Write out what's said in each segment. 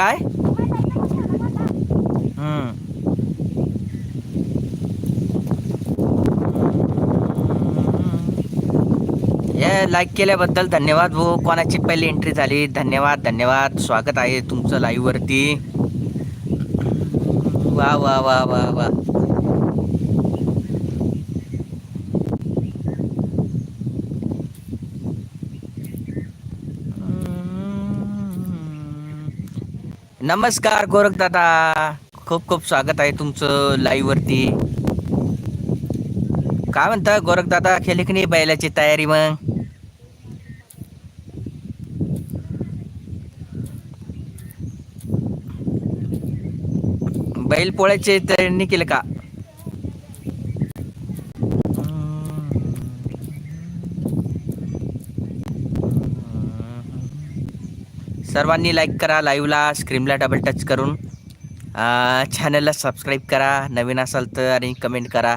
काय? हम्म. हे लाईक केल्याबद्दल धन्यवाद भाऊ कोणाची पहिली एंट्री झाली? धन्यवाद धन्यवाद. स्वागत आहे तुमचं लाईव्ह वरती. वा वा वा वा वा. नमस्कार गोरख दादा. खूप खूप स्वागत आहे तुमचं लाईव्ह वरती. काय म्हणता गोरख दादा खेळले की नाही बैलाची तयारी मग? बैल पोळ्याचे तयारी केलं का? सर्वांनी लाईक करा लाईव्हला स्क्रीनला डबल टच करून. चॅनलला सबस्क्राईब करा नवीन असाल तर आणि कमेंट करा.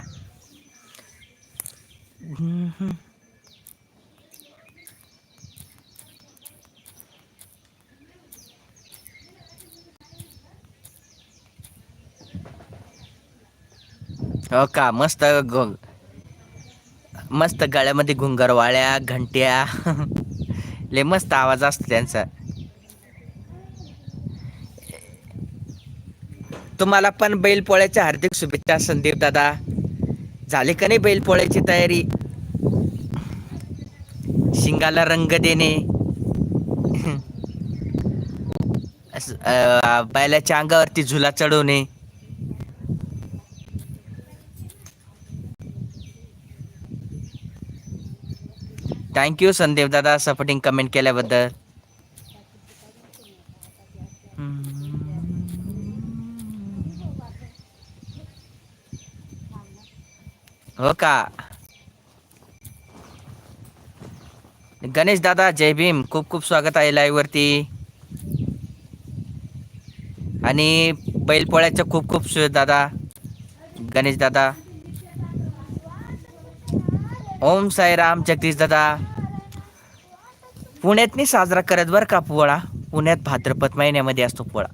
हो का? मस्त गो मस्त गळ्यामध्ये घुंगरवाळ्या घंट्या. लय मस्त आवाज असतो त्यांचा. तुम्हाला पण बैलपोळ्याच्या हार्दिक शुभेच्छा संदीप दादा. झाले का नाही बैलपोळ्याची तयारी? शिंगाला रंग देणे. असं, बैलाच्या अंगावरती झुला चढवणे. थँक्यू संदीप दादा सपोर्टिंग कमेंट केल्याबद्दल. हो का? गणेश दादा जय भीम. खूप खूप स्वागत आहे लाईव्हवरती आणि बैलपोळ्याच्या खूप खूप सु दादा गणेश दादा. ओम साईराम जगदीश दादा. पुण्यातनी साजरा करत बरं का पोळा? पुण्यात भाद्रपद महिन्यामध्ये असतो पोळा.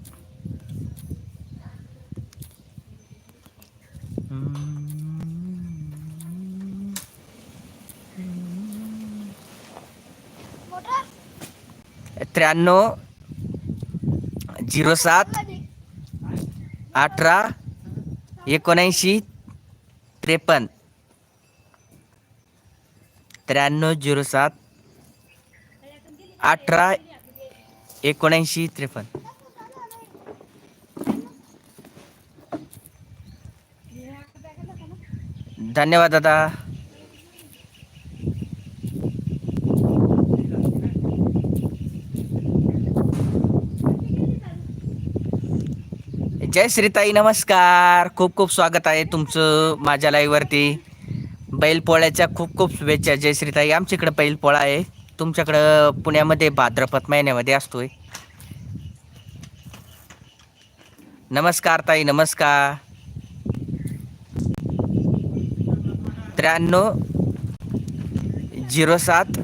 त्र्याण्णव झिरो सात अठरा एकोणऐंशी त्रेपन्न. त्र्याण्णव झिरो सात अठरा एकोणऐंशी त्रेपन्न. धन्यवाद दादा. जय श्रीताई नमस्कार. खूप खूप स्वागत आहे तुमचं माझ्या लाईव्हवरती बैलपोळ्याच्या खूप खूप शुभेच्छा. जय श्रीताई आमच्याकडं बैलपोळा आहे. तुमच्याकडं पुण्यामध्ये भाद्रपद महिन्यामध्ये असतोय. नमस्कार ताई नमस्कार. त्र्याण्णव झिरो सात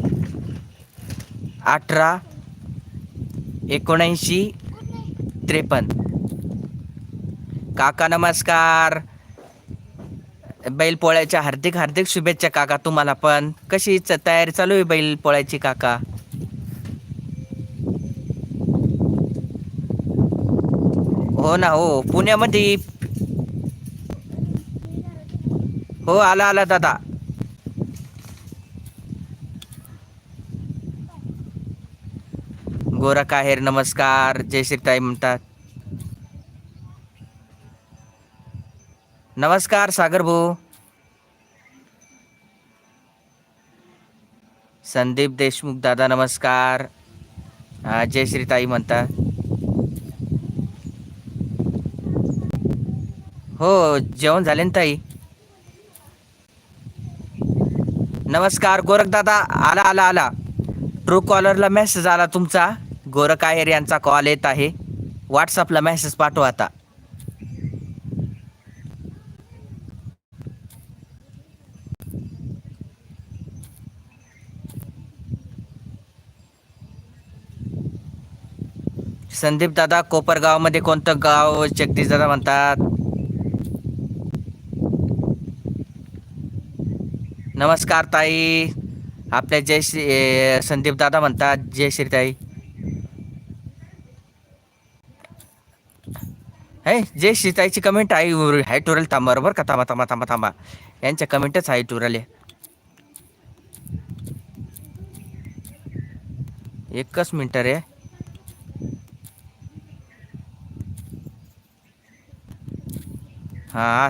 अठरा एकोणऐंशी त्रेपन्न. काका नमस्कार. बैलपोळ्याच्या हार्दिक हार्दिक शुभेच्छा काका तुम्हाला पण. कशी च- तयारी चालू आहे बैलपोळ्याची काका? हो ना हो. पुण्यामध्ये हो आला आला दादा. गोरख आहेर नमस्कार. जय श्रीताई म्हणतात. नमस्कार सागर भाऊ. संदीप देशमुख दादा नमस्कार. हा, जय श्रीताई म्हणता. हो जेवण झाले ना ताई? नमस्कार गोरख दादा आला आला आला. ट्रू कॉलरला मेसेज आला तुमचा. गोरख आहेर यांचा कॉल येत आहे. व्हॉट्सअपला मेसेज पाठवा आता. संदीप दादा कोपरगावमध्ये कोणतं गाव जगदीश दादा म्हणतात? नमस्कार ताई. आपल्या जय श्री संदीप दादा म्हणतात जय श्री ताई. हे जय श्री ताईची कमेंट आहे हाय टुरल थांबा बरोबर का? थांबा थांबा थांबा थांबा. यांच्या कमेंटच आहे टुरल. एकच मिनटं रे. हा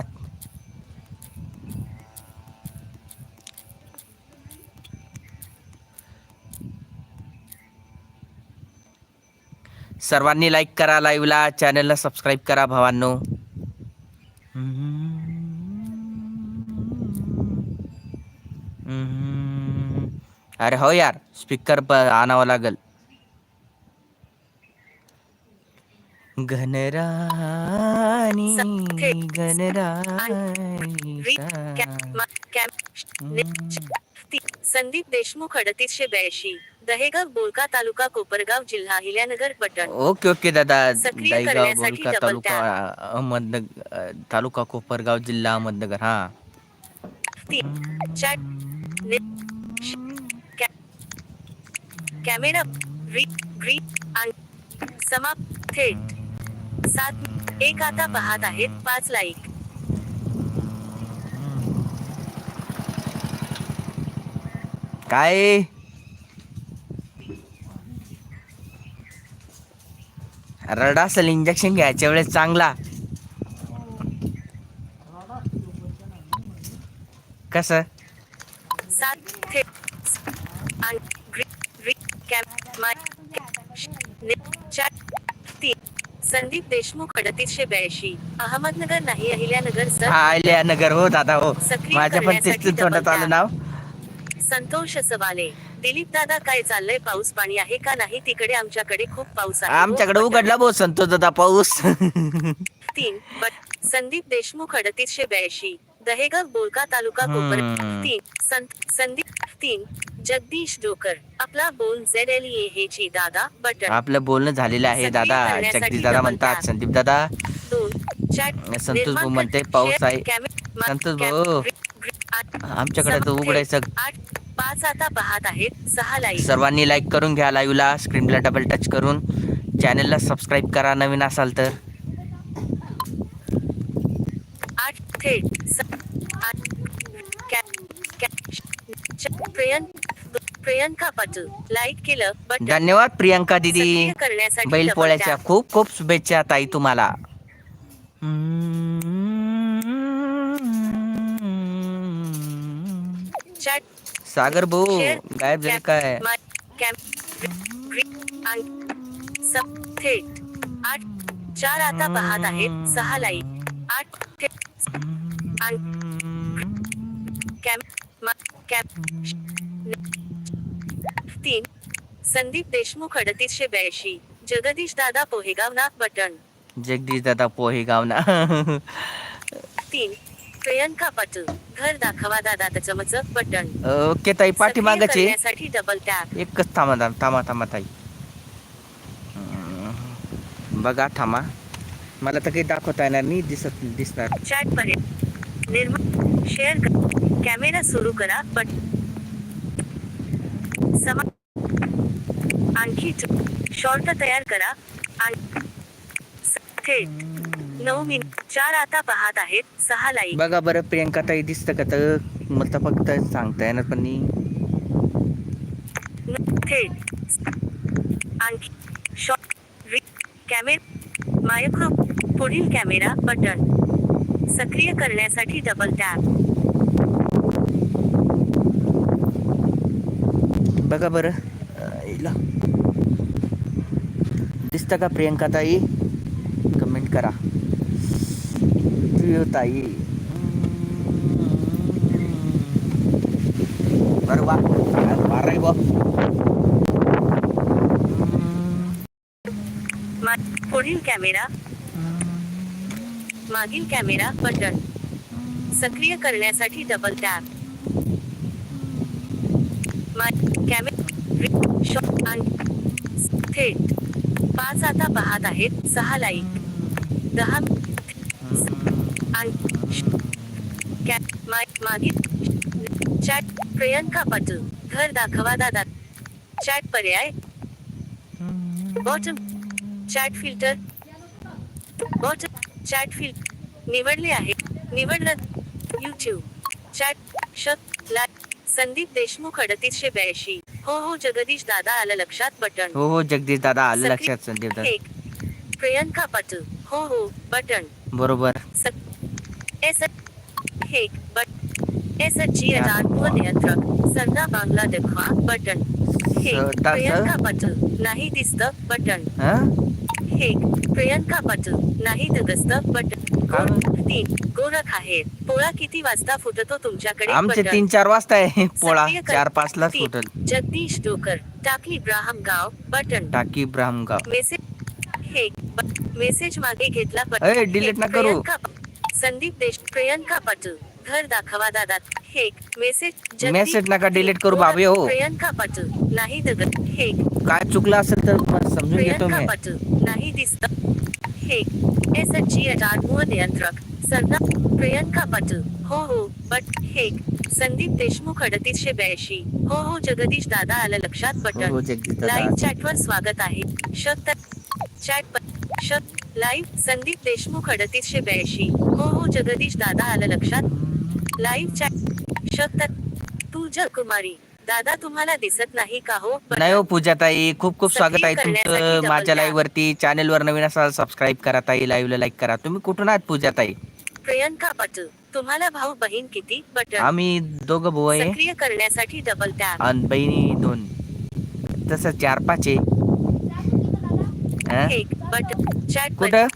सर्वांनी लाईक करा लाईव्हला चॅनलला सबस्क्राईब करा भावांनो. अरे हो यार स्पीकर आणावं लागल. घनरा घनराणी संदीप देशमुख अडतीसशे ब्याऐंशी दहेगाव बोलका तालुका कोपरगाव जिल्हा हिल्यानगर पटण. ओके ओके दादा. सक्रिय करण्यासाठी बोलका तालुका अहमदनगर तालुका कोपरगाव जिल्हा अहमदनगर हा. तीन चॅट ने- श- कॅ- कॅमेरा आणि समाप्त थेट. सात एक आता पाहत आहेत पाच लाईक काय? रडा असेल इंजेक्शन घ्यायच्या वेळेस चांगला. कसं? सात संदीप देशमुख अडतीसशे ब्याऐंशी. अहमदनगर नाही अहिल्यानगर सर. हा आल्या नगर हो दादा हो. सक्रिय माझ्या पण तेच करण्यासाठी तोंडात आलं नाव. संतोष सवाले. दिलीप दादा काय चाललंय? पाऊस पाणी आहे का नाही? तिकडे आमच्याकडे खूप पाऊस आहे. आमच्याकडे हो, उघडला भाऊ संतोष दादा पाऊस. तीन बट संदीप देशमुख अडतीसशे ब्याऐंशी. दहेगाव बोलका तालुका कोपर हम्म. तीन संत संदीप तीन जगदीश डोकर आपला बोल झेड एल ए हे जी दादा बटन. आपलं बोलणं झालेलं आहे दादा. जगदीश दादा म्हणतात. संदीप दादा. संतोष भाऊ म्हणते पाऊस आहे. संतोष भाऊ. आमच्याकडे तर समाप्त उघडायचं आठ पाच आता पाहत आहेत सहा लाईक सर्वांनी लाईक करून घ्या लाईव्हला स्क्रीनला डबल टच करून. चॅनलला सबस्क्राईब करा नवीन असाल तर. आठ थेट प्रियंक पाटील. लाईक केलं बट धन्यवाद प्रियंका दिदी. करण्यासाठी बैल पोळ्याच्या. खूप खूप शुभेच्छा ताई तुम्हाला. सागर भाऊ. गायब झाले काय? थेट. आठ चार आता पाहत आहेत. सहा लाईक आठ थेट. आणि कॅम मा- कॅम तीन. संदीप देशमुख अडतीसशे ब्याऐंशी. जगदीश दादा पोहेगाव नाग बटन. जगदीश दादा पोहे गाव ना तीन. प्रियंका पाटील. घर दाखवा दादा चमच बटन. ओके ताई पाठीमागाचे. करण्यासाठी डबल टॅप एकच थांबा थांबा थांबा थांबा ताई. बघा थांबा. मला तर काही दाखवता येणार नाही दिसत दिसणार. चॅट पर्यंत निर्माण शेअर कर कॅमेरा सुरू करा बट समा आणखी शॉर्ट तयार करा. आणि थेट नऊ मिनिट चार आता पाहत आहेत. सहा लाईक बघा बरं प्रियंका ताई दिसतं का? तर मला फक्त सांगता येणार पण थेट आणखी शॉर्ट रि कॅमेरा मायक्रो पुढील कॅमेरा बटन सक्रिय करण्यासाठी डबल टॅप बघा बरं. हिला. दिसतं का प्रियंका ताई? कमेंट करा. ताई. बरं वा. वार आहे मा- पुढील कॅमेरा. मागील कॅमेरा बटन. सक्रिय करण्यासाठी डबल टॅप मा- कॅमे आणि थेट पाच आता पाहत आहेत सहा लाईक दहा आणि मागे चॅट प्रियंका पाटील घर दाखवा दादा. चॅट पर्याय. Bottom chat filter. Bottom chat filter निवडले आहे. निवडलं यूट्यूब चॅट शक संदीप देशमुख अडतीसशे ब्याऐंशी. हो हो जगदीश दादा आलं लक्षात बटन. हो हो जगदीश दादा आलं लक्षात संदीप दादा. एक. प्रियंका पाटील. हो हो बटन. बरोबर. सक- एस हेक बट एस जी अडानपूर नियंत्रक. सरदा बांगला देखवा बटन. स- प्रियंका पाटील. नाही दिसत बटन. हा? हेक प्रियंका पाटील. नाही दिसत बटन. काय गोर- तीन. गोरख आहेत पोळा किती वाजता फुटतो तुमच्याकडे? आमचे बटन. तीन चार वाजता आहे. पोळा सक्रिय कर- चार पाच लाच. फुटल. जगदीश डोकर टाकली ब्राहम गाव बटन. टाकी ब्राह्मगाव मेसेज हे ब- मेसेज मागे घेतला पण अय, delete हे, नका करू. प्रियंका प- संदीप देश प्रियंका पाटील घर दाखवा दादा. हे मेसेज Message नका delete करू बाबी हो. प्रियंका पाटील नाही दगत हे. काय चुकलं असेल तर समजून घेतो प्रियंका मी. पाटील नाही दिसत. हे एस जी अडानपूर नियंत्रक सरदा प्रियंका पाटील। हो हो बट हे संदीप देशमुख अडतीसशे ब्याऐंशी। हो हो जगदीश दादा आलं लक्षात हो बटन। हो जगदीश लाईव्ह चॅटवर स्वागत आहे। शत चॅट शत लाईव्ह संदीप देशमुख अडतीसशे ब्याऐंशी। हो हो जगदीश दादा आलं लक्षात। लाईव्ह चॅट शत तुझ्या कुमारी दादा तुम्हाला दिसत नाही का हो? नाही हो पूजा ताई खूप खूप स्वागत आहे तुमचं माझ्या. लाईव्ह वरती. चॅनल वर नवीन असाल सबस्क्राईब करा ताई लाईव्हला लाईक करा. तुम्ही कुठून आहात पूजा ताई प्रियंका पाटील तुम्हाला भाऊ बहीण किती? बटन. आम्ही दोघं भाऊ आहे. सक्रिय करण्यासाठी डबल टॅप आणि बहिणी दोन. तसं चार पाच आहे. हा? एक बटन. चॅट कुठं?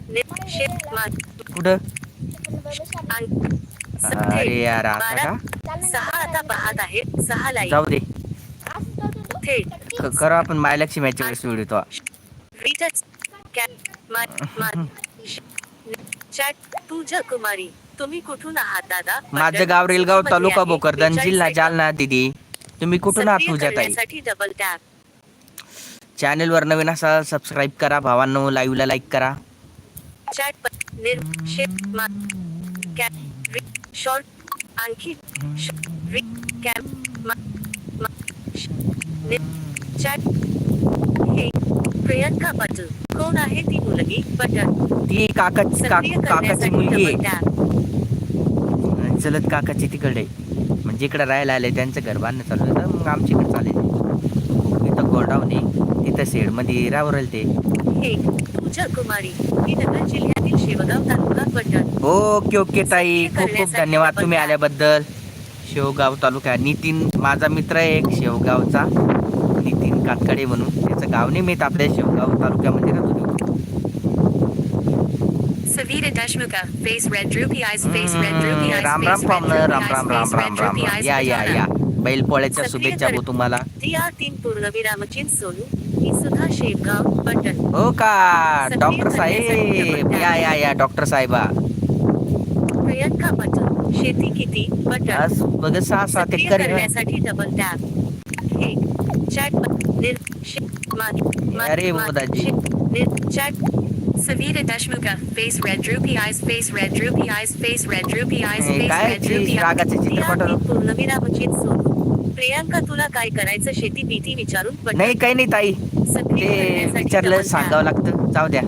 कुठं? अरे यार आता का? सहा आता पाहत आहे सहा लाईक जाऊ दे थेट क- करू आपण महालक्ष्मीच्या वेळेस व्हिडिओ तो. चॅट तुझ्या कुमारी तुम्ही कुठून आहात दादा? माझं गाव रेलगाव तालुका. भोकरदन 42 जिल्हा. जालना दिदी. तुम्ही कुठून आहात पूजा ताई? डबल टॅप चॅनल वर नवीन असाल सबस्क्राईब करा. भावांनो लाईव्हला लाईक करा. चॅट शॉर्ट आणखी मा मा हे प्रियंका पाटील कोण आहे ती मुलगी? बटन ती काकाची करण्यासाठी मुलगी आहे. चलत काकाची तिकडे. म्हणजे इकडे राहायला आले त्यांचं घर बांधणं चालू आहे. तर मग आमच्या इकडे चालेल. इथं गोडाऊन आहे. तिथं शेडमध्ये राहून ते हे तुझ्या कुमारी ही नगर जिल्ह्यातील शेवगाव तालुका बटन ओके ओके ताई. खूप खूप धन्यवाद तुम्ही आल्याबद्दल. शेवगाव तालुका नितीन माझा मित्र आहे एक शेवगावचा. नितीन कातकडे म्हणून. त्याचं गाव नाही माहीत आपल्या शेवगाव तालुक्यामध्ये राहतो तो. Savita Deshmuka, face red droopy eyes, face red droopy हम्म, eyes, राम राम droopy राम राम राम राम राम. या या. या. बैल पोळ्याच्या सक्रिय शुभेच्छा तुम्हाला. शेवगाव बटन. हो का? डॉक्टर साहेब. या या या डॉक्टर साहेबा. प्रियंका पाटील शेती किती? बटन. बघ सहा सात एकर. करण्यासाठी डबल टॅप चॅट अरे Dadaji. Chat Savita Deshmuka, face red droopy eyes, face red droopy eyes, face red droopy eyes, face काय red droopy eyes. रागाचे डी आर चित्रपट तीन पूर्णविरामचिन सोनू. प्रियंका तुला काय करायचं? शेती भीती विचारून बटन. नाही काही नाही ताई. ते विचारलं. सांगावं लागतं. जाऊ द्या.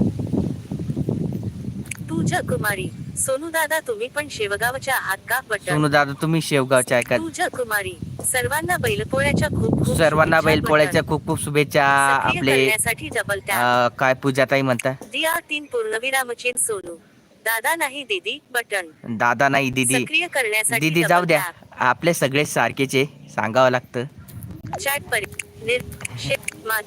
तुझ्या कुमारी सोनू दादा तुम्ही पण शेवगावच्या आहात का बटन. सोनू दादा तुम्ही शेवगावच्या ऐका तुझ्या कुमारी सर्वांना बैलपोळ्याच्या खूप खूप सर्वांना शुभेच्छा बैल पोळ्याच्या बटन. खूप खूप शुभेच्छा. सक्रिय आपले करण्यासाठी डबल टॅप अं, काय पूजा ताई म्हणता आर तीन सोनू. दादा नाही दीदी बटन. दादा नाही दिदी. सक्रिय करण्यासाठी दिदी double जाऊ द्या. tap. आपले सगळे सारखेच सांगावं लागतं. चॅट परी निर शे मा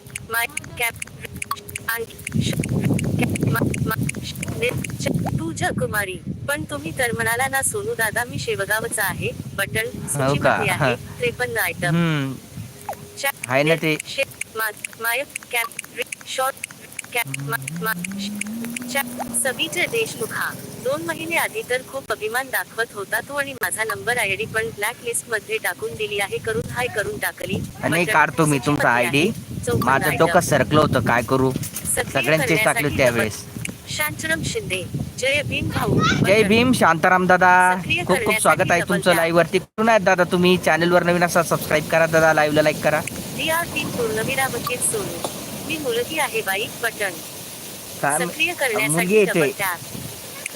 तुझ्या कुमारी. पण तुम्ही तर म्हणाला ना सोनू दादा मी शेवगावचा आहे. बटन हो सूचीमध्ये? आहे. त्रेपन्न आयटम आहे ना ते. माय कॅप शॉर्ट कॅप सबीचे देशमुखा दोन महिने आधी तर खूप अभिमान दाखवत होता तो आणि माझा नंबर आयडी पण ब्लॅक लिस्टमध्ये टाकून दिली आहे करून हाय करून टाकली. आणि बटन काढतो मी तुमचा आयडी आहे. माझं. डोकं सरकलं होतं काय करू? सक्रिय सगळ्यांचेच टाकले त्यावेळेस. शांतराम शिंदे जय भीम भाऊ. जय भीम शांताराम दादा. खूप खूप स्वागत आहे तुमचं लाईव्ह वरती. कुठून आहेत दादा तुम्ही? चॅनलवर नवीन असा सबस्क्राईब करा दादा लाईव्हला लाईक करा. मी मुलगी आहे बाई बटन. सक्रिय करण्यासाठी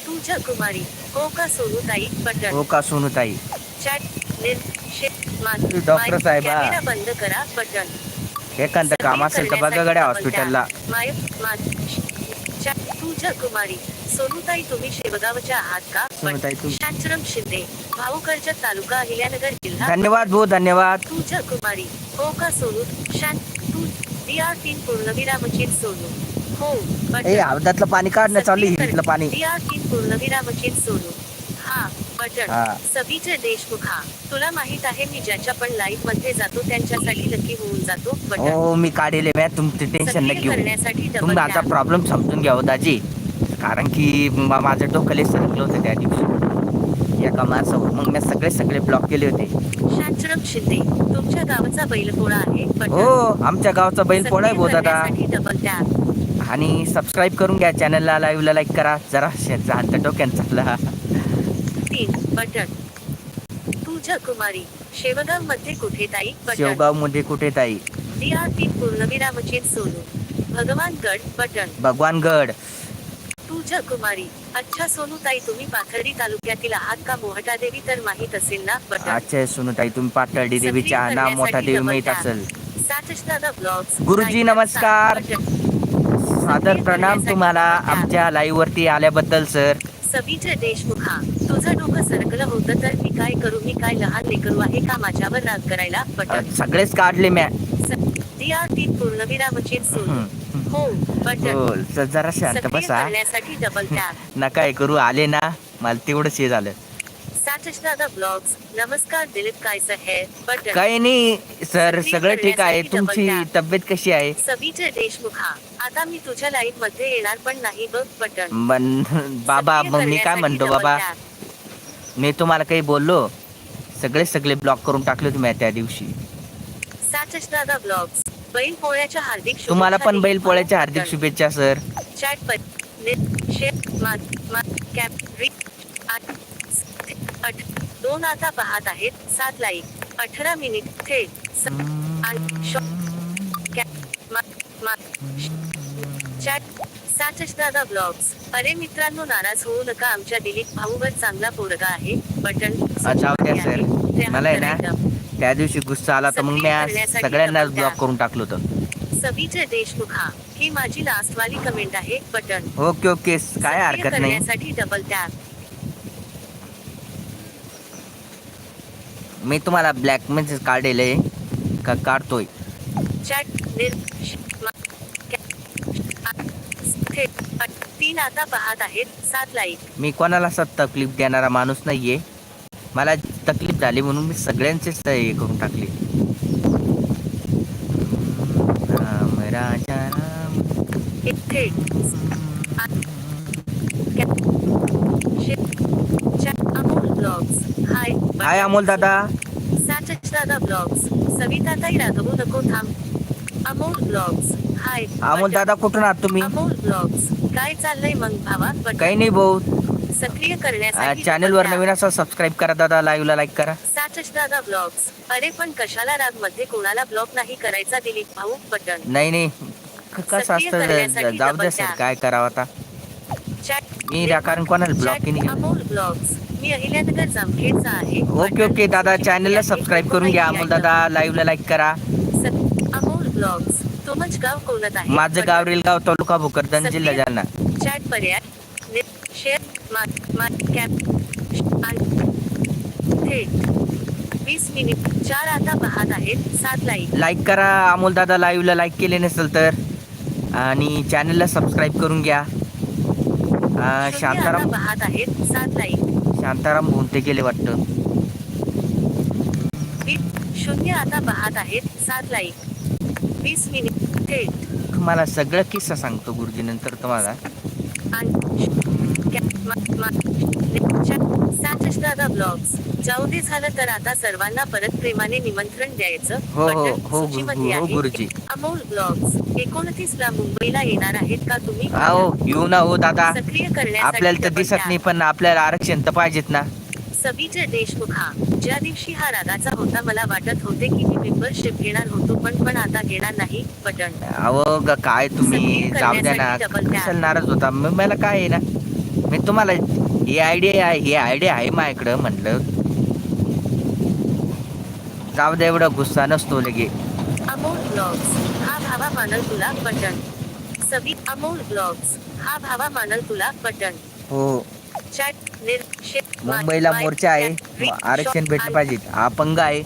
तुझ्या कुमारी हो का बटन हो का डॉक्टर साहेबा. बंद करा बटन. एखादं काम असेल तर बघा गड्या हॉस्पिटलला. तुझ्या कुमारी सोनूताई तुम्ही शेवगावच्या आहात का? शांतराम शिंदे भाऊ कर्जत तालुका अहिल्यानगर जिल्हा. धन्यवाद भाऊ धन्यवाद. तुझ्या कुमारी हो का सोनू शांत तू डी आर तीन पूर्णविरामचित सोनू. हो बटन. हौदातलं पाणी काढणं चालू आहे हिरीतलं पाणी. डी आर तीन पूर्णविरामचित सोनू हा बटन. हा. देशमुख हा. तुला माहीत आहे मी ज्याच्या पण लाईफमध्ये जातो त्यांच्यासाठी लकी होऊन जातो बटन. हो मी काढेले मॅ तुमचे टेन्शन सक्रिय न घेऊ करण्यासाठी डबल तुम्ही आता. प्रॉब्लेम समजून घ्या हो दाजी. कारण की मा- माझं डोकं लय सरकलं होतं त्या दिवशी. एका माणसावर मग मी सगळे सगळे ब्लॉक केले होते. शांतराम शिंदे तुमच्या गावाचा बैलपोळा आहे बटन. हो आमच्या गावचा बैल पोळा आहे सक्रिय भाऊ दादा करण्यासाठी डबल टॅप आणि सबस्क्राईब करून घ्या चॅनलला लाईव्हला लाईक करा. जरा हात डोक्यात चालला. बटन. कुमारी शेवगावमध्ये कुठे ताई? शेवगावमध्ये कुठे ताई? डी आर तीन पूर्णविरामचित सोनू. भगवानगड बटन. भगवानगड. तुझ्या कुमारी अच्छा सोनू ताई तुम्ही पाथर्डी तालुक्यातील आहात का? मोहटा देवी तर माहीत असेल ना? बटन. अच्छा सुनू ताई तुम्ही पाटळडी देवीच्या सक्रिय ना मोठा देवी माहीत. असेल. सातश दादा ब्लॉग्स. गुरुजी, नमस्कार. सादर प्रणाम तुम्हाला आमच्या लाईव्ह वरती आल्याबद्दल सर. सबीचे देशमुख तुझं डोकं सरकलं होतं तर मी काय करू मी काय लहान लेकरू आहे का माझ्यावर राग करायला बटन सगळेच काढले म्या. सोनू हम्म. हो बटन हो जरा शांत बसा. डबल टॅप नका हे करू आले ना. मला तेवढंच हे झालं. दादा ब्लॉग्स नमस्कार दिलीप है. बटन. काही नाही सर सगळं ठीक आहे. तुमची. तब्येत कशी आहे? सबीचे देशमुख आता मी तुझ्या लाईव्हमध्ये येणार पण नाही बघ बटन. मन बाबा मग मी काय म्हणतो बाबा. मी तुम्हाला काही बोललो? सगळे सगळे ब्लॉक करून टाकले तुम्ही त्या दिवशी. दादा ब्लॉग्स बैल पोळ्याच्या हार्दिक तुम्हाला पण बैल. पोळ्याच्या हार्दिक. शुभेच्छा सर. चॅट पर आठ. दोन आता पाहत आहेत. सात लाईक अठरा मिनिट. थेट मा चॅट दादा ब्लॉग्स अरे मित्रांनो नाराज होऊ नका. आमच्या दिलीप भाऊवर चांगला पोरगा आहे. बटन जाऊ द्या सर. मला आहे ना. त्या दिवशी गुस्सा आला तर मग मी आज सगळ्यांनाच ब्लॉक करून टाकलं होतं. सबीचे देशमुख हा ही माझी लास्ट वाली कमेंट आहे. बटन. Okay okay. काय हरकत नाही. करण्यासाठी डबल टॅप मी तुम्हाला ब्लॅक मेसेज काढले का काढतोय? तीन आता पाहत आहेत सात लाईक मी कोणाला असं तकलीफ देणारा माणूस नाहीये. मला तकलीफ झाली म्हणून मी सगळ्यांचेच हे करून टाकले. राम राजा राम थेट आ- कॅ- शे- chat Amol blogs hi hi Amol दादा साचच दादा ब्लॉग्स सविताताई रागवू नको थांब अमोल ब्लॉग्स हाय अमोल दादा कुठून आहात तुम्ही? अमोल ब्लॉग्स काय चाललंय मग भावा. काही नाही भाऊ. सक्रिय करण्यासाठी चॅनल वर नवीन असं सबस्क्राईब करा दादा लाईव्हला लाईक करा. साचच दादा ब्लॉग्स अरे पण कशाला रागमध्ये कोणाला ब्लॉक नाही करायचा दिलीप भाऊ? बटन. नाही नाही. कसं असतं? जाऊ double सर. काय करावं आता? मी कारण कोणाला ब्लॉक केली. अमोल ब्लॉग्स मी अहिल्यानगर जामखेडचा आहे. ओके. ओके दादा चॅनलला सबस्क्राईब करून घ्या अमोल दादा. लाईव्हला लाईक करा. अमोल ब्लॉग्स तुमच गाव कोणत आहे. माझं. गाव रेलगाव तालुका भोकरदन जिल्हा जालना चॅट पर्याय शेअर थेट वीस मिनिट चार आता पाहत आहेत. सात लाईक लाईक करा अमोल दादा लाईव्हला लाईक केले नसेल तर. आणि चॅनलला सबस्क्राईब करून घ्या. शांताराम पाहत आहेत. सात लाईक शांताराम भोंते गेले वाटतं शून्य आता पाहत आहेत सात लाईक वीस मिनिट थेट तुम्हाला सगळं किस्सा सांगतो गुरुजी नंतर तुम्हाला दादा ब्लॉग्स जाऊ दे झालं तर आता सर्वांना परत प्रेमाने निमंत्रण द्यायचं. हो हो बटन हो सूचीमध्ये गुरु हो आहे. गुरुजी. अमोल ब्लॉग्स. एकोणतीस ला मुंबईला येणार आहेत का तुम्ही? हो येऊ ना हो दादा. सक्रिय करण्यासाठी आपल्याला तर दिसत. नाही पण आपल्याला आरक्षण तर पाहिजेत ना. सबीचे देशमुख हा. ज्या दिवशी हा रागाचा होता मला वाटत होते की मी मेंबरशिप घेणार होतो पण पण आता घेणार नाही. बटन. अहो ग काय तुम्ही? सक्रिय जाऊ द्या ना. करण्यासाठी double tap. कशाला नाराज होता? मग मला काय आहे ना? मी तुम्हाला ही आयडिया आहे ही आयडिया आहे माझ्याकडं म्हटलं जाऊ द्या एवढा गुस्सा नसतो लगे. अमोल ब्लॉग्स हा भावा मानल तुला बटन. सबी अमोल ब्लॉग्स हा भावा मानल तुला बटन. हो. चॅट मुंबईला मोर्चा आहे. आरक्षण भेटलं पाहिजे. हा पंगा आहे.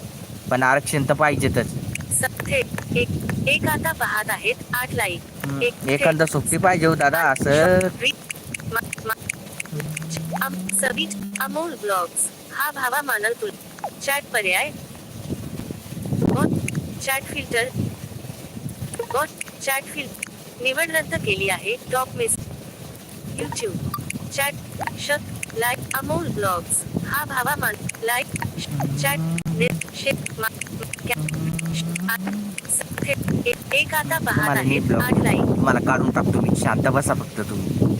पण आरक्षण तर पाहिजेतच. एक एक आता पाहत आहेत आठ लाईक. एखादा सोबती पाहिजे हो दादा असं. अमोल ब्लॉग्स हा भावा मानल तुला. चॅट पर्याय चॅट फिल्टर बॉट चॅट फिल निवड रद्द केली आहे टॉप मिस यूट्यूब चॅट शक लाईक अमोल ब्लॉग्स हा भावा मान लाईक चॅट निर शे मा- कॅ- श- आ- स- थेट- एक- आता तुम्हाला आहे नीट आठ लाईक तुम्हाला काढून टाकतो मी. शांत बसा फक्त तुम्ही.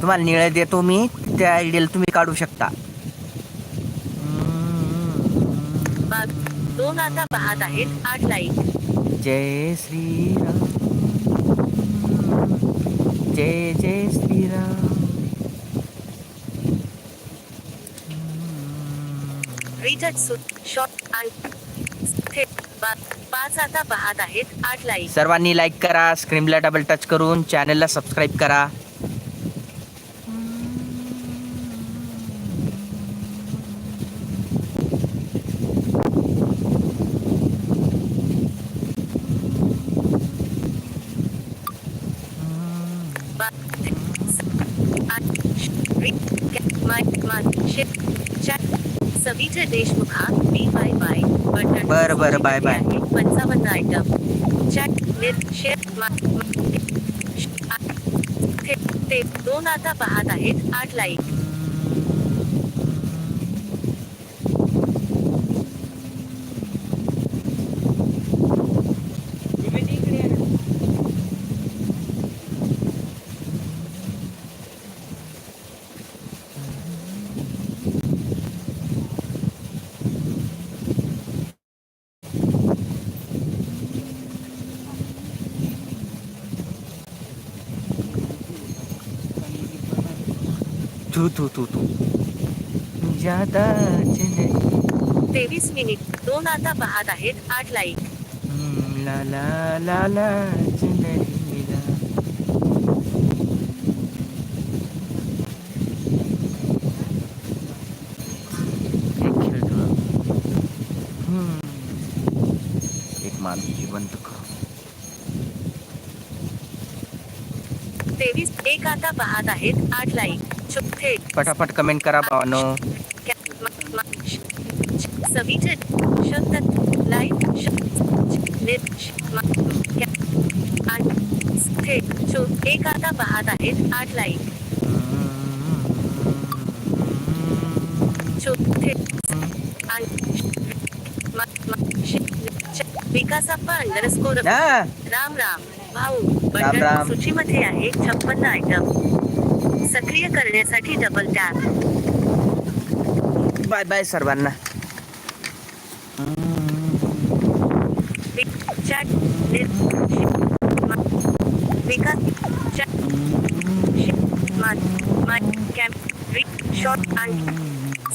तुम्हाला निळं देतो मी. त्या आयडियाला तुम्ही काढू शकता. दोन आता पाहत आहेत आठ लाईक जय श्रीराम. जय जय श्रीराम. सर्वांनी लाईक करा स्क्रीनला डबल टच करून चॅनलला सबस्क्राईब करा सबीचे देशमुख हा बी बाय बाय बटन बरं, बरं, बाय, बाय. पंचावन्न आयटम चॅट निर शेअर ते ते दोन आता पाहत आहेत. आठ लाईक तू तू तू तू. ज्यादा तेवीस मिनिट. दोन आता पाहत आहेत. आठ लाईक ला ला ला ला चंदरीला. एक खेळतो. हम्म. एक माणूस जिवंत करू एक आता पाहत आहेत आठ लाईक. चुप थेट पटापट कमेंट करा भावानो. सबीचे शब्द लाईक. थेट एक आता पाहत आहेत आठ लाईक. विकासाप्पा अंडरस्कोर राम राम. भाऊ. बटन. सूचीमध्ये आहे छप्पन्न आयटम सक्रिय करण्यासाठी डबल टॅप बाय बाय सर्वांना.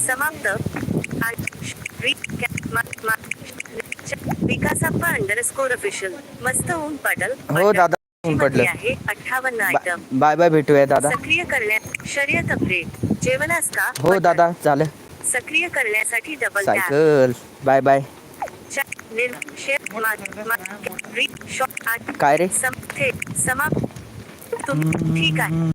समाप्त आणि श- रि- कॅ- मा- मा- च- विकासाप्पा अंडरस्कोर ऑफिशियल मस्त ऊन पडल हो दादा. आहे अठ्ठावन्न आयटम बाय बाय भेटूया दादा। सक्रिय करण्यात शर्यत अपडेट जेवणास का हो दादा झालं सक्रिय करण्यासाठी डबल सायकल बाय बाय। काय रे? समाप्त तुम ठीक आहे।